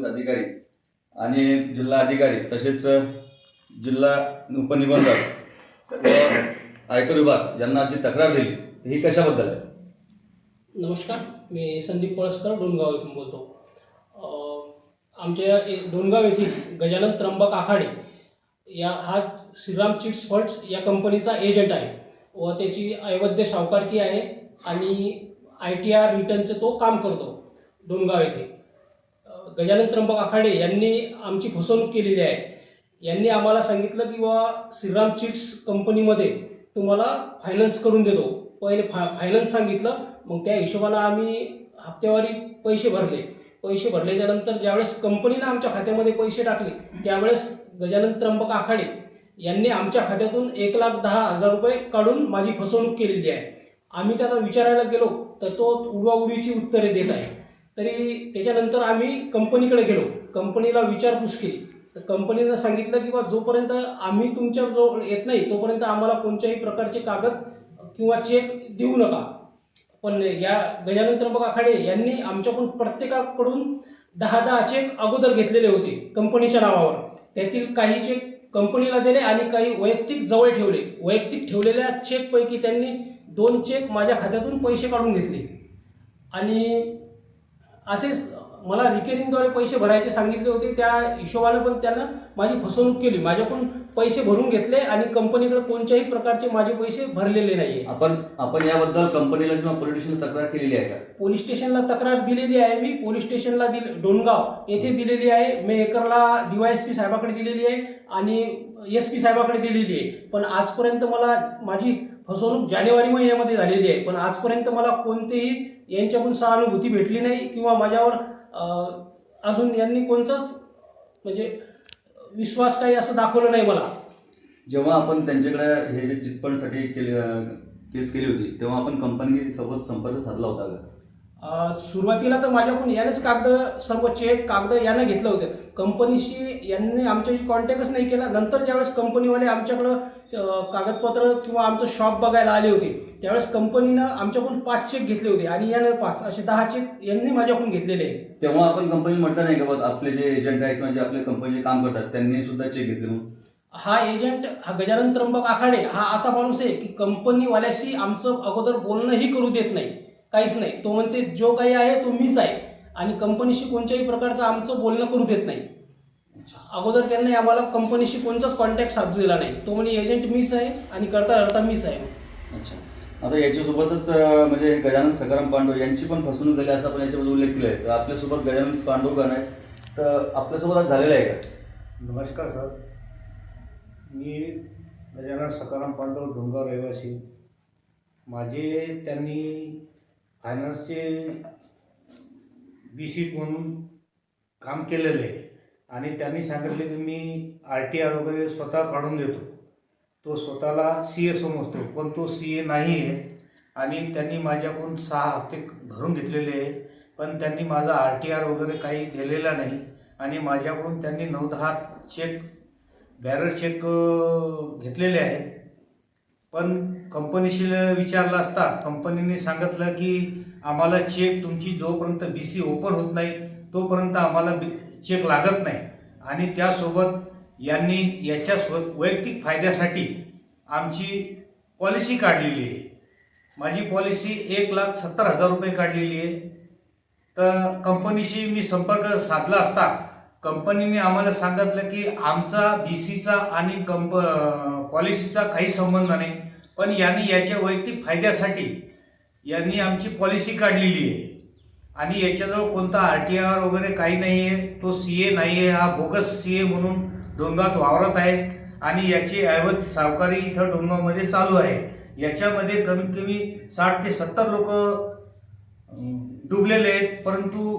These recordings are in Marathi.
पोलीस अधिकारी आणि जिल्हा अधिकारी तसेच जिल्हा उपनिबंधक व आयकर विभाग यांना जी तक्रार दिली ही कशाबद्दल आहे? नमस्कार मी संदीप पळसकर डोनगाव येथून बोलतो. आमच्या ए- डोनगाव येथील गजानन त्र्यंबक आखाडे या हा श्रीराम चिट्स फंड्स या कंपनीचा एजंट आहे व त्याची अवैध सावकारकी आहे आणि आय टी आर रिटर्नचं तो काम करतो डोनगाव येथे. गजानन त्र्यंबक आखाडे यांनी आमची फसवणूक केलेली आहे. यांनी आम्हाला सांगितलं की बा श्रीराम चिट्स कंपनीमध्ये तुम्हाला फायनान्स करून देतो. पहिले फा फायनान्स सांगितलं मग त्या हिशोबानं आम्ही हप्त्यावारी पैसे भरले. पैसे भरल्याच्यानंतर ज्यावेळेस कंपनीनं आमच्या खात्यामध्ये पैसे टाकले त्यावेळेस गजानन त्र्यंबक आखाडे यांनी आमच्या खात्यातून एक लाख दहा हजार रुपये काढून माझी फसवणूक केलेली आहे. आम्ही त्यांना विचारायला गेलो तर तो उडवाउडीची उत्तरे देत आहे. तरी त्याच्यानंतर आम्ही कंपनीकडे गेलो. कंपनीला विचारपूस केली. तर कंपनीनं सांगितलं की बा जोपर्यंत आम्ही तुमच्या जो येत नाही तोपर्यंत आम्हाला कोणत्याही प्रकारचे कागद किंवा चेक देऊ नका. पण या गजानन त्र्यंबक आखाडे यांनी आमच्याकडून प्रत्येकाकडून दहा दहा चेक अगोदर घेतलेले होते कंपनीच्या नावावर. त्यातील काही चेक कंपनीला दिले आणि काही वैयक्तिक जवळ ठेवले. वैयक्तिक ठेवलेल्या चेकपैकी त्यांनी दोन चेक माझ्या खात्यातून पैसे काढून घेतले. आणि असेच मला रिकेरिंगद्वारे पैसे भरायचे सांगितले होते. त्या हिशोबाने पण त्यांना माझी फसवणूक केली. माझ्याकडून पैसे भरून घेतले आणि कंपनीकडे कोणत्याही प्रकारचे माझे पैसे भरलेले नाही आपण आपण याबद्दल कंपनीला किंवा पोलीस स्टेशनला तक्रार केलेली आहे का? पोलीस स्टेशनला तक्रार दिलेली आहे मी. पोलीस स्टेशनला दिल डोनगाव येथे दिलेली आहे. मेहकरला डीवायएसपी साहेबाकडे दिलेली आहे आणि एस पी साहेबाकडे दिलेली आहे. पण आजपर्यंत मला माझी फसवणूक जानेवारी महिन्यामध्ये झालेली आहे. पण आजपर्यंत मला कोणतेही यांच्याकडून सहानुभूती भेटली नाही किंवा माझ्यावर अजून यांनी कोणताच म्हणजे विश्वास काही असं दाखवलं नाही मला. जेव्हा आपण त्यांच्याकडे हे जे चिटफंडसाठी केली केस केली होती तेव्हा आपण कंपनी सोबत संपर्क साधला होता का? सुरुवातीला तर माझ्याकडून यानेच कागद सर्व चेक कागद यानं घेतलं होतं. कंपनीशी यांनी आमच्याशी कॉन्टॅक्टच नाही केला. नंतर ज्यावेळेस कंपनीवाले आमच्याकडं कागदपत्र किंवा आमचं शॉप बघायला आले होते त्यावेळेस कंपनीनं आमच्याकडून पाच चेक घेतले होते आणि यानं पाच असे दहा चेक यांनी माझ्याकडून घेतलेले आहे तेव्हा आपण कंपनी म्हटलं नाही का आपले जे एजंट आहेत किंवा जे आपले कंपनीचे काम करतात त्यांनी सुद्धा चेक घेतले म्हणून. हा एजंट हा गजानन त्र्यंबक आखाडे हा असा माणूस आहे की कंपनीवाल्याशी आमचं अगोदर बोलणंही करू देत नाही. काहीच नाही. तो म्हणते जो काही आहे तो मीच आहे. आणि कंपनीशी कोणत्याही प्रकारचं आमचं बोलणं करू देत नाही. अगोदर त्यांनी आम्हाला कंपनीशी कोणताच कॉन्टॅक्ट साधू दिला नाही. तो म्हणे एजंट मीच आहे आणि करता करता मीच आहे. अच्छा. आता याच्यासोबतच म्हणजे गजानन सकाराम पांडव यांची पण फसवणूक झाली असं आपण याच्यामध्ये उल्लेख केला आहे तर आपल्यासोबत गजानन पांडव गण आहे तर आपल्यासोबत आज झालेलं आहे का? नमस्कार सर. मी गजानन सकाराम पांडव डोंगर रहिवासी. माझे त्यांनी फायनान्सचे बी सीट म्हणून काम केलेलं आहे. आणि त्यांनी सांगितले की मी आर टी आर वगैरे स्वतः काढून देतो. तो स्वतःला सी ए समजतो पण तो सी ए नाही आहे. आणि त्यांनी माझ्याकडून सहा हप्ते भरून घेतलेले आहे पण त्यांनी माझा आर टी आर वगैरे काही दिलेला नाही. आणि माझ्याकडून त्यांनी नऊ दहा चेक बॅरर चेक घेतलेले आहे पण कंपनीशी विचारलं असता कंपनीने सांगितलं की आम्हाला चेक तुमची जोपर्यंत बी सी ओपन होत नाही तोपर्यंत आम्हाला बी चेक लागत नाही. आणि त्यासोबत यांनी याच्या स्व वैयक्तिक फायद्यासाठी आमची पॉलिसी काढलेली आहे. माझी पॉलिसी एक लाख सत्तर हजार रुपये काढलेली आहे. तर कंपनीशी मी संपर्क साधला असता कंपनीने आम्हाला सांगितलं की आमचा बी सीचा आणि कंप पॉलिसीचा काही संबंध नाही. पण यांनी याच्या वैयक्तिक फायद्यासाठी यांनी आमची पॉलिसी काढलेली आहे. आणि याच्याजवळ कोणता आर टी आर वगैरे काही नाही आहे तो सी ए नाही आहे हा बोगस सी ए म्हणून डोंगात वावरत आहे. आणि याची ऐवज सावकारी इथं डोंगामध्ये चालू आहे. याच्यामध्ये कमीत कमी साठ ते सत्तर लोक डुबलेले आहेत. परंतु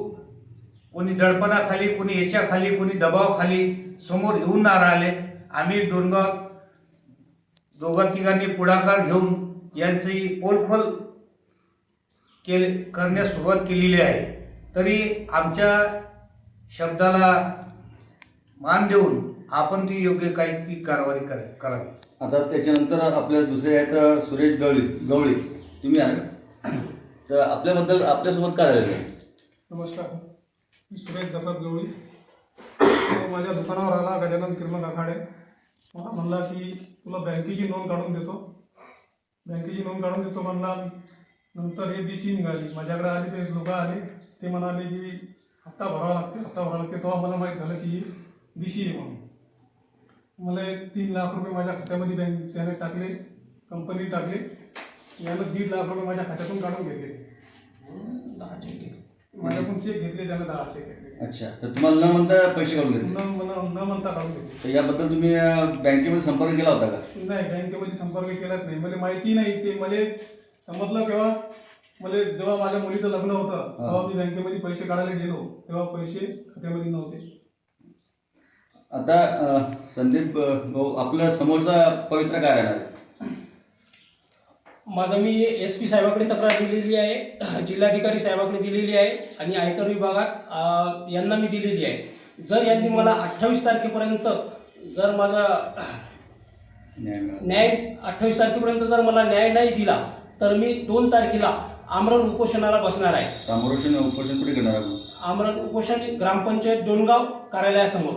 कोणी दडपणाखाली कोणी याच्याखाली कोणी दबावाखाली समोर येऊन ना राहिले. आम्ही डोंगा दोघा तिघांनी पुढाकार घेऊन यांची पोलखोल केले करण्यास सुरुवात केलेली आहे. तरी आमच्या शब्दाला मान देऊन आपण ती योग्य काही ती कारवाई करा करावी. आता त्याच्यानंतर आपल्या दुसरे आहेत सुरेश गवळी गवळी. तुम्ही आहे ना? तर आपल्याबद्दल आपल्यासोबत काय आहे? नमस्कार. मी सुरेश दशरथ गवळी. माझ्या दुकानावर आला गजानन किरण आखाडे. मला म्हणला की तुला बँकेची नोंद काढून देतो. बँकेची नोंद काढून देतो म्हणला. नंतर हे बी सी निघाली. माझ्याकडे आले ते लोक आले. ते म्हणाले की हप्ता भरावा लागते हप्ता भरावा लागते. तेव्हा मला माहीत झालं की बी सी आहे म्हणून. मला एक तीन लाख रुपये माझ्या खात्यामध्ये बँक त्याने टाकले कंपनी टाकले. यानं दीड लाख रुपये माझ्या खात्यातून काढून घेतले. माझ्याकडून चेक घेतले त्यानं दहा चेक घेतले. अच्छा तर तुम्हाला न म्हणता पैसे काढून घेतले? न मला न म्हणता काढून घेतले. तर याबद्दल तुम्ही बँकेमध्ये संपर्क केला होता का? नाही बँकेमध्ये संपर्क केलाच नाही. मला माहिती नाही ते मला समजलं केव्हा मला जेव्हा माझ्या मुलीचं लग्न होतं तेव्हा मी बँकेमध्ये पैसे काढायला गेलो तेव्हा पैसे खात्यामध्ये नव्हते आता अं, संदीप अं, भाऊ आपल्या समोरचा पवित्र काय राहणार आहे? माझं मी एस पी साहेबाकडे तक्रार दिलेली आहे जिल्हाधिकारी साहेबाकडे दिलेली आहे आणि आयकर विभागात अ, यांना मी दिलेली आहे जर यांनी मला अठ्ठावीस तारखेपर्यंत जर माझा न्याय मिळाला. न्याय अठ्ठावीस तारखेपर्यंत जर मला न्याय नाही दिला तर मी दोन तारखेला आमरण उपोषणाला बसणार आहे. सामोरशन उपोषण कुठे करणार आपण? आमरण उपोषण ग्रामपंचायत डोणगाव कार्यालयासमोर.